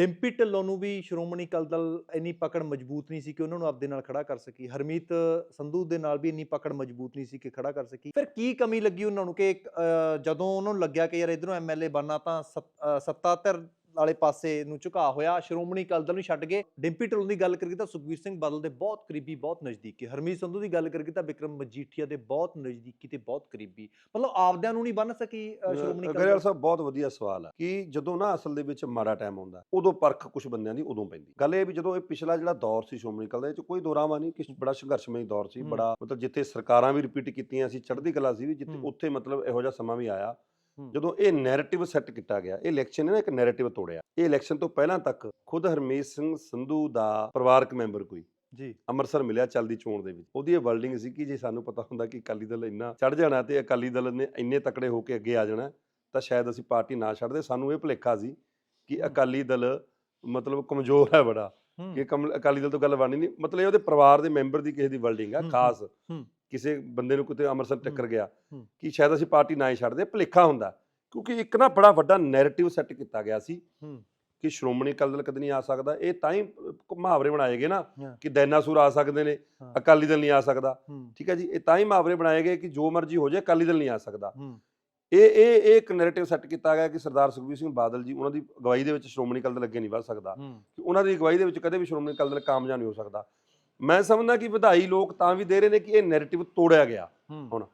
ਡਿੰਪੀ ਢਿੱਲੋਂ ਨੂੰ ਵੀ ਸ਼੍ਰੋਮਣੀ ਅਕਾਲੀ ਦਲ ਇੰਨੀ ਪਕੜ ਮਜ਼ਬੂਤ ਨਹੀਂ ਸੀ ਕਿ ਉਹਨਾਂ ਨੂੰ ਆਪਦੇ ਨਾਲ ਖੜਾ ਕਰ ਸਕੀ। ਹਰਮੀਤ ਸੰਧੂ ਦੇ ਨਾਲ ਵੀ ਇੰਨੀ ਪਕੜ ਮਜ਼ਬੂਤ ਨਹੀਂ ਸੀ ਕਿ ਖੜਾ ਕਰ ਸਕੀ। ਫਿਰ ਕੀ ਕਮੀ ਲੱਗੀ ਉਹਨਾਂ ਨੂੰ ਕਿ ਜਦੋਂ ਉਹਨਾਂ ਨੂੰ ਲੱਗਿਆ ਕਿ ਯਾਰ ਇਧਰੋਂ ਐਮਐਲਏ ਬਣਨਾ ਤਾਂ ਸੱਤ- ਸੱਤਾ ਧਿਰ ਵਾਲੇ ਪਾਸੇ ਨੂੰ ਝੁਕਾ ਹੋਇਆ ਸ਼੍ਰੋਮਣੀ ਅਕਾਲੀ ਦਲ ਨੂੰ ਛੱਡ ਕੇ ਡਿੰਪੀ ਢਿੱਲੋਂ ਦੀ ਗੱਲ ਕਰੀਏ ਤਾਂ ਸੁਖਬੀਰ ਸਿੰਘ ਬਾਦਲ ਦੇ ਬਹੁਤ ਕਰੀਬੀ ਬਹੁਤ ਨਜ਼ਦੀਕੀ ਹਰਮੀਤ ਸੰਧੂ ਦੀ ਗੱਲ ਕਰੀਏ ਤਾਂ ਵਿਕਰਮ ਮਜੀਠੀਆ ਦੇ ਬਹੁਤ ਨਜ਼ਦੀਕੀ ਤੇ ਬਹੁਤ ਕਰੀਬੀ ਮਤਲਬ ਆਪਦਿਆਂ ਨੂੰ ਨਹੀਂ ਬਣ ਸਕੀ ਸ਼੍ਰੋਮਣੀ ਅਕਾਲੀ ਦਲ ਸਾਹਿਬ ਬਹੁਤ ਵਧੀਆ ਸਵਾਲ ਹੈ ਕਿ ਜਦੋਂ ਨਾ ਅਸਲ ਦੇ ਵਿੱਚ ਮਾੜਾ ਟਾਈਮ ਆਉਂਦਾ ਉਦੋਂ ਪਰਖ ਕੁਝ ਬੰਦਿਆਂ ਦੀ ਉਦੋਂ ਪੈਂਦੀ ਗੱਲ ਇਹ ਵੀ ਜਦੋਂ ਇਹ ਪਿਛਲਾ ਜਿਹੜਾ ਦੌਰ ਸੀ ਸ਼੍ਰੋਮਣੀ ਅਕਾਲੀ ਦਲ ਚ ਕੋਈ ਦੋਰਾਵਾ ਨਹੀਂ ਕਿ ਬੜਾ ਸੰਘਰਸ਼ਮਈ ਦੌਰ ਸੀ। ਬੜਾ ਮਤਲਬ ਜਿੱਥੇ ਸਰਕਾਰਾਂ ਵੀ ਰਿਪੀਟ ਕੀਤੀਆਂ ਸੀ ਚੜ੍ਹਦੀ ਕਲਾ ਸੀ ਵੀ ਜਿੱਥੇ। ਉੱਥੇ ਮਤਲਬ ਇਹੋ ਜਿਹਾ ਸਮਾਂ ਵੀ ਆਇਆ। ਜਦੋਂ ਇਹ ਨੈਰੇਟਿਵ ਸੈੱਟ ਕੀਤਾ ਗਿਆ ਇਹ ਇਲੈਕਸ਼ਨ ਨੇ ਨਾ ਇੱਕ ਨੈਰੇਟਿਵ ਤੋੜਿਆ। ਇਹ ਇਲੈਕਸ਼ਨ ਤੋਂ ਪਹਿਲਾਂ ਤੱਕ ਖੁਦ ਹਰਮੀਤ ਸਿੰਘ ਸੰਧੂ ਦਾ ਪਰਿਵਾਰਕ ਮੈਂਬਰ ਕੋਈ ਜੀ। ਅੰਮ੍ਰਿਤਸਰ ਮਿਲਿਆ ਚੱਲਦੀ ਚੋਣ ਦੇ ਵਿੱਚ। ਉਹਦੀ ਇਹ ਵਰਡਿੰਗ ਸੀ ਕਿ ਜੇ ਸਾਨੂੰ ਪਤਾ ਹੁੰਦਾ ਕਿ ਅਕਾਲੀ ਦਲ ਇੰਨਾ ਚੜ ਜਾਣਾ ਤੇ ਅਕਾਲੀ ਦਲ ਨੇ ਇੰਨੇ ਤਕੜੇ ਹੋ ਕੇ ਅੱਗੇ ਆ ਜਾਣਾ ਤਾਂ ਸ਼ਾਇਦ ਅਸੀਂ ਪਾਰਟੀ ਨਾ ਛੱਡਦੇ। ਸਾਨੂੰ ਇਹ ਭੁਲੇਖਾ ਸੀ ਕਿ। ਅਕਾਲੀ ਦਲ ਮਤਲਬ ਕਮਜ਼ੋਰ ਹੈ ਬੜਾ। ਕਿ ਅਕਾਲੀ ਦਲ ਤੋਂ ਗੱਲ ਬਣਨੀ ਨਹੀਂ। ਮਤਲਬ ਇਹ ਉਹਦੇ ਪਰਿਵਾਰ ਦੇ ਮੈਂਬਰ ਦੀ ਕਿਸੇ ਦੀ ਵਰਡਿੰਗ ਆ ਖਾਸ। ਕਿਸੇ ਬੰਦੇ ਨੂੰ ਕਿਤੇ ਅੰਮ੍ਰਿਤਸਰ ਟੱਕਰ ਗਿਆ। ਕਿ ਸ਼ਾਇਦ ਅਸੀਂ ਪਾਰਟੀ ਨਾ ਹੀ ਛੱਡਦੇ ਭੁਲੇਖਾ ਹੁੰਦਾ। ਕਿਉਂਕਿ ਇੱਕ ਨਾ ਬੜਾ ਵੱਡਾ ਨੈਰੇਟਿਵ ਸੈੱਟ ਕੀਤਾ ਗਿਆ ਸੀ ਕਿ ਸ਼੍ਰੋਮਣੀ ਅਕਾਲੀ ਦਲ ਕਦੇ ਨਹੀਂ ਆ ਸਕਦਾ। ਇਹ ਤਾਂ ਹੀ ਮੁਹਾਵਰੇ ਬਣਾਏ ਗਏ ਨਾ। ਕਿ ਦੈਨਾਸੁਰ ਆ ਸਕਦੇ ਨੇ। ਅਕਾਲੀ ਦਲ ਨਹੀਂ ਆ ਸਕਦਾ। ਠੀਕ ਹੈ ਜੀ ਇਹ ਤਾਂ ਹੀ ਮੁਹਾਵਰੇ ਬਣਾਏ ਗਏ ਕਿ ਜੋ ਮਰਜ਼ੀ ਹੋ ਜਾਏ ਅਕਾਲੀ ਦਲ ਨਹੀਂ ਆ ਸਕਦਾ। ਇਹ ਇਹ ਇਹ ਇੱਕ ਨੈਰੇਟਿਵ ਸੈੱਟ ਕੀਤਾ ਗਿਆ ਕਿ ਸਰਦਾਰ ਸੁਖਬੀਰ ਸਿੰਘ ਬਾਦਲ ਜੀ ਉਹਨਾਂ ਦੀ ਅਗਵਾਈ ਦੇ ਵਿੱਚ ਸ਼੍ਰੋਮਣੀ ਅਕਾਲੀ ਦਲ ਅੱਗੇ ਨਹੀਂ ਵਧ ਸਕਦਾ। ਕਿ ਉਹਨਾਂ ਦੀ ਅਗਵਾਈ ਦੇ ਵਿੱਚ ਕਦੇ ਵੀ ਸ਼੍ਰੋਮਣੀ ਅਕਾਲੀ ਦਲ ਕਾਮਯਾਬ ਨਹੀਂ ਹੋ ਸਕਦਾ। ਮੈਂ ਸਮਝਦਾ ਕਿ ਵਧਾਈ ਲੋਕ ਤਾਂ ਵੀ ਦੇ ਰਹੇ ਨੇ ਕਿ ਇਹ ਨੈਰੇਟਿਵ ਤੋੜਿਆ ਗਿਆ। ਹੁਣ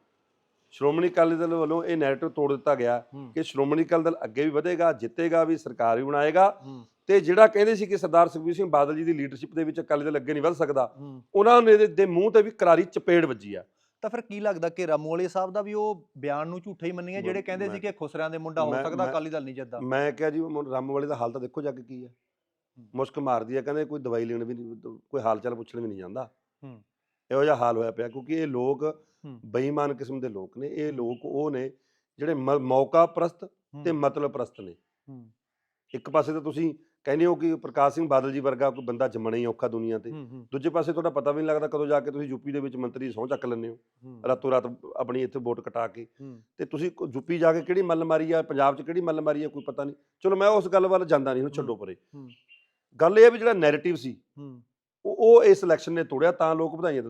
ਸ਼੍ਰੋਮਣੀ ਅਕਾਲੀ ਦਲ ਵੱਲੋਂ ਇਹ ਨੈਰੇਟਿਵ ਤੋੜ ਦਿੱਤਾ ਗਿਆ ਕਿ ਸ਼੍ਰੋਮਣੀ ਅਕਾਲੀ ਦਲ ਅੱਗੇ ਵੀ ਵਧੇਗਾ ਜਿੱਤੇਗਾ ਵੀ ਸਰਕਾਰ ਵੀ ਬਣਾਏਗਾ। ਤੇ ਜਿਹੜਾ ਕਹਿੰਦੇ ਸੀ ਕਿ ਸਰਦਾਰ ਸੁਖਬੀਰ ਸਿੰਘ ਬਾਦਲ ਜੀ ਦੀ ਲੀਡਰਸ਼ਿਪ ਦੇ ਵਿੱਚ ਅਕਾਲੀ ਦਲ ਅੱਗੇ ਨਹੀਂ ਵਧ ਸਕਦਾ ਉਹਨਾਂ ਨੇ ਦੇ- ਦੇ ਮੂੰਹ ਤੇ ਵੀ ਕਰਾਰੀ ਚਪੇੜ ਵੱਜੀ ਆ। ਤਾਂ ਫਿਰ ਕੀ ਲੱਗਦਾ ਕਿ ਰਮੋਲੇ ਸਾਹਿਬ ਦਾ ਵੀ ਉਹ ਬਿਆਨ ਨੂੰ ਝੂਠਾ ਹੀ ਮੰਨਿਆ ਜਿਹੜੇ ਕਹਿੰਦੇ ਸੀ ਕਿ ਖੁਸਰਿਆਂ ਦੇ ਮੁੰਡਾ ਹੋ ਸਕਦਾ ਅਕਾਲੀ ਦਲ ਨਹੀਂ ਜਿੱਤਦਾ? ਮੈਂ ਕਿਹਾ ਜੀ ਉਹ ਰਾਮ ਵਾਲੇ ਦਾ ਹਾਲ ਤਾਂ ਦੇਖੋ ਜਾ ਕੇ ਕੀ ਹੈ ਮੁਸ਼ਕ ਮਾਰਦੀ ਹੈ ਕਹਿੰਦੇ ਕੋਈ ਦਵਾਈ ਲੈਣ ਵੀ ਨਹੀਂ ਕੋਈ ਹਾਲ ਚਾਲ ਪੁੱਛਣ ਵੀ ਨਹੀਂ ਜਾਂਦਾ। ਹੂੰ। ਇਹੋ ਜਿਹਾ ਹਾਲ ਹੋਇਆ ਪਿਆ ਕਿਉਂਕਿ ਇਹ ਲੋਕ। ਬੇਈਮਾਨ ਕਿਸਮ ਦੇ ਲੋਕ ਨੇ। ਇਹ ਲੋਕ ਉਹ ਨੇ ਜਿਹੜੇ ਮੌਕਾ ਪ੍ਰਸਤ ਤੇ ਮਤਲਬ ਪ੍ਰਸਤ ਨੇ। ਹੂੰ, ਇੱਕ ਪਾਸੇ ਤਾਂ ਤੁਸੀਂ ਕਹਿੰਦੇ ਹੋ ਕਿ ਪ੍ਰਕਾਸ਼ ਸਿੰਘ ਬਾਦਲ ਜੀ ਵਰਗਾ ਕੋਈ ਬੰਦਾ ਜੰਮਣਾ ਹੀ ਔਖਾ ਦੁਨੀਆ ਤੇ। ਦੂਜੇ ਪਾਸੇ ਤੁਹਾਡਾ ਪਤਾ ਵੀ ਨਹੀਂ ਲੱਗਦਾ ਕਦੋਂ ਜਾ ਕੇ ਤੁਸੀਂ ਯੂਪੀ ਦੇ ਵਿੱਚ ਮੰਤਰੀ ਸਹੁੰ ਚੱਕ ਲੈਂਦੇ ਹੋ। ਰਾਤੋਂ ਰਾਤ ਆਪਣੀ ਇੱਥੇ ਵੋਟ ਕਟਾ ਕੇ। ਤੇ ਤੁਸੀਂ ਯੂਪੀ ਜਾ ਕੇ ਕਿਹੜੀ ਮੱਲ ਮਾਰੀ ਆ ਪੰਜਾਬ 'ਚ ਕਿਹੜੀ ਮੱਲ ਮਾਰੀ ਆ ਕੋਈ ਪਤਾ ਨਹੀਂ ਚਲੋ ਮੈਂ ਉਸ ਗੱਲ ਵੱਲ ਜਾਂਦਾ ਨਹੀਂ ਹੁਣ ਛੱਡੋ ਪਰੇ। ਗੱਲ ਇਹ ਹੈ ਵੀ ਜਿਹੜਾ ਨੈਰੇਟਿਵ ਸੀ ਹੂੰ। ਉਹ ਉਹ ਇਸ ਇਲੈਕਸ਼ਨ ਨੇ ਤੋੜਿਆ ਤਾਂ ਲੋਕ ਵਧਾਈਆਂ ਦਿੰਦੇ